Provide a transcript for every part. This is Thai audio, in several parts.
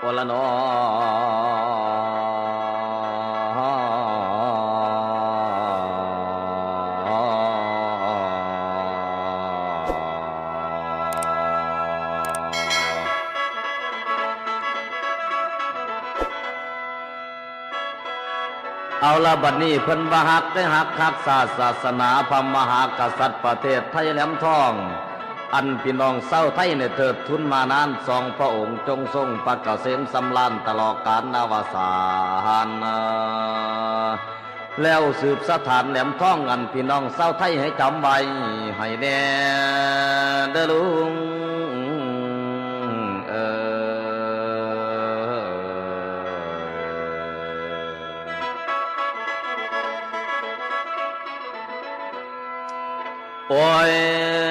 โอละนอเอาละบัดนี้เพิ่นบ่ฮักได้ฮักคักศาสศาสนาพระมหากษัตริย์ประเทศไทยแหลมทอง อันพี่น้องเศร้าไทยในเถิดทุนมานานสองพระองค์จงทรงประกาศเกษมสำลานตลอดกาลนาวสานแล้วสืบสถานแหลมทองอันพี่น้องเศร้าไทยให้จำไว้ให้แน่เด้อลุงเออโอ้ย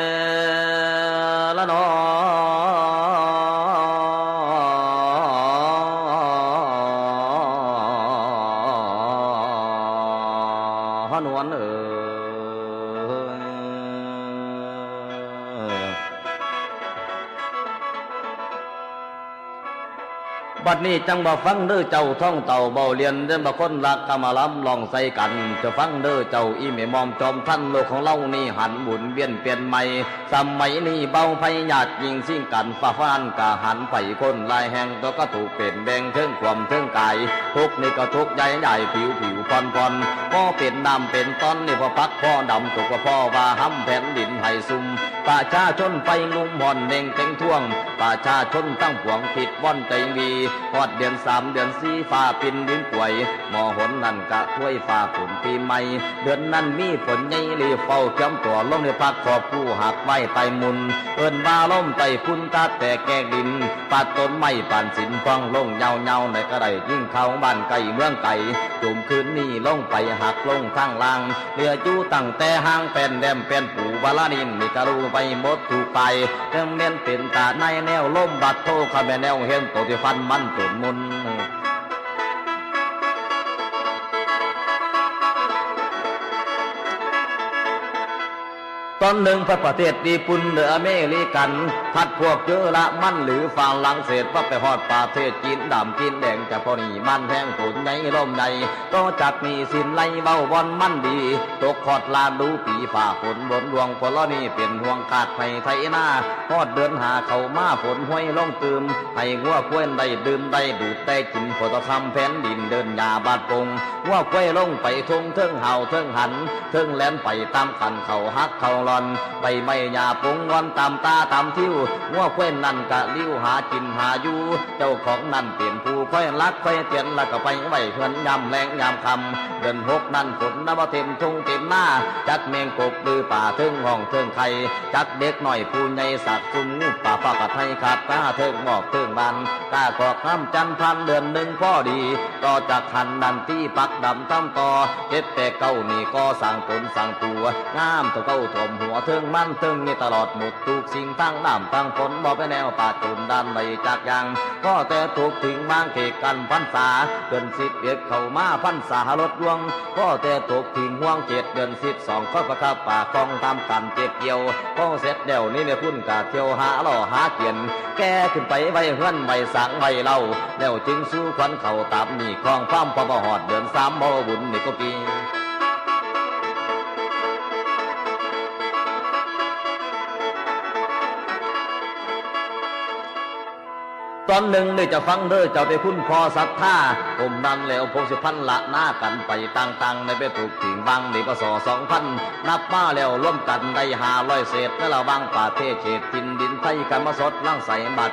ฮนวนเอ่ บัดนี้จังบ่ฟังเด้อเจ้าท่องเต่าเบาเรียนเดินบ่คนรักกำมาล้ำลองใส่กัน จะฟังเด้อเจ้าอีเมมอมจอมท่านโลกของเรานี่หันหมุนเวียนเปลี่ยนใหม่สมัยนี้เบาไพญาติยิงสิ่งกันฟ้าฟานกะหันไปคนลายแหงตัวก็ถูกเปลี่ยนแบ่งเทิงความเทิงกายทุกนี่ก็ทุกใหญ่ใหญ่ผิวผิวพอนพอนพ่อเป็นนำเป็นตอนนี่พอพักพ่อดำตกก็พ่อว่าห้ำแผ่นดินให้ซุ่มประชาชนไฟงุมหอนเน่งเต็งท่วงประชาชนตั้งผวงผิดว่อนใจวีฮอดเดือนสามเดือนสี่ฟ้าปินดินป่วยหมอหนนั่นกะถ้วยฟ้าฝนปีใหม่ เดือนนั้นมีฝนใหญ่รีเฝ้าเขียมตัวลงในพักขอบผู้หักไว้ไตมุน เอิ้นว่าล่มไตพุ่นตาแต่แกกดินปัดต้นไม้ป่านสินฟังลงเงาเงาในกระไดยิ่งเขาบ้านไก่เมืองไก่จุ่มคืนนี้ลงไปหักลงข้างล่างเรือจูตั้งแต่ห้างเป็นแดมเป็นปู่บาลานินนี่กะรูไปหมดถูกไปเรื่องเน้นเป็นตาในแนวล่มบัดโทขแม่แนวเห็นตัวที่ฟันมันตุนมุนต อนหนึ่งพระประเทศญี่ปุ่นหรืออเมริกัน พัดพวกเจอละมันหรือฝรั่งเศสว่าไปฮอดประเทศจีนดำจีนแดงจะพอนี่มันแห้งฝนในลมในก็จักมีสินไหลเบาบอนมันดี ตกขอดลาดูปีฝ่าฝนบนดวงพลอนี่เป็นห่วงขาดไฟไทยหน้าฮอดเดินหาเขามาฝนห้วยลงตืมให้งัวกล้วยได้ดื่มได้ดูดได้กินฝนทำแผ่นดินเดินยาบาดปง งัวก้วยลงไปทงเทิงเห่าเทิงหันเทิงแลนไปตามขันเขาฮักเขาลอนใบไม้ยาปงงอนตามตาตามทิวงัวก้วยนั่นกะลิ้วหากินหาอยู่เจ้าของนั่นเปลี่ยนผู้ค่อยรักค่อยเตียนแล้วก็ไปไหวเพื่อนยำแรงยำคำเดินหกนั่นฝนน้ำมาเต็มทุ่งเต็มหน้าจักเมงกบดือป่าเทิงห้องเทิงไข่จักเด็กหน่อยผู้ใหญ่สักซุ่มงูป่าปากกัดให้ขาดตาเทิงหมอกเทิงบานก้าขอกน้ำจันพันเดือนหนึ่งพอดี ต่อจากหันดันที่ปักดำทำต่อเจ็ดแต่เก้านี่ก็สั่งผลสั่งตัวงามตัวเก้าถมหัวเทิงมันเทิงนี่ตลอดหมดทุกสิ่งทั้งน้ำทั้งฝนบอไปแนวป่าจุนดันในจากยังก็แต่ถูกทิ้งบางเขกกันพันษาเดือนสิบเอ็ดเข้ามาพันษาลดลวง ก็แต่ถูกทิ้งห่วงเจ็ดเดือนสิบสองก็ประทับป่าคลองทำกันเจ็บเกี่ยวก็เสร็จเดี๋ยวนี้เนี่ยพุ่นกะเที่ยวหาล่อหาเกียนแกขึ้นไปไว้เฮือนไว้สังไว้เล่าแล้วจึงสู้ควันเข่าตามนี่คลองความพอบ่หอดเดือนสามบ่บุญนี่ก็ปีตอนหนึ่งเลยจะฟังเด้อเจ้าได้คุณพอศรัทธาผมนั้นแล้วผมสิพันละหน้ากันไปต่างๆในไปถูกถิงบางในปศสองพันนับมาแล้วร่วมกันได้หาร้อยเศษในระหว่างประเทศเฉดทินดินไทยกันมาสดล่างใสบัด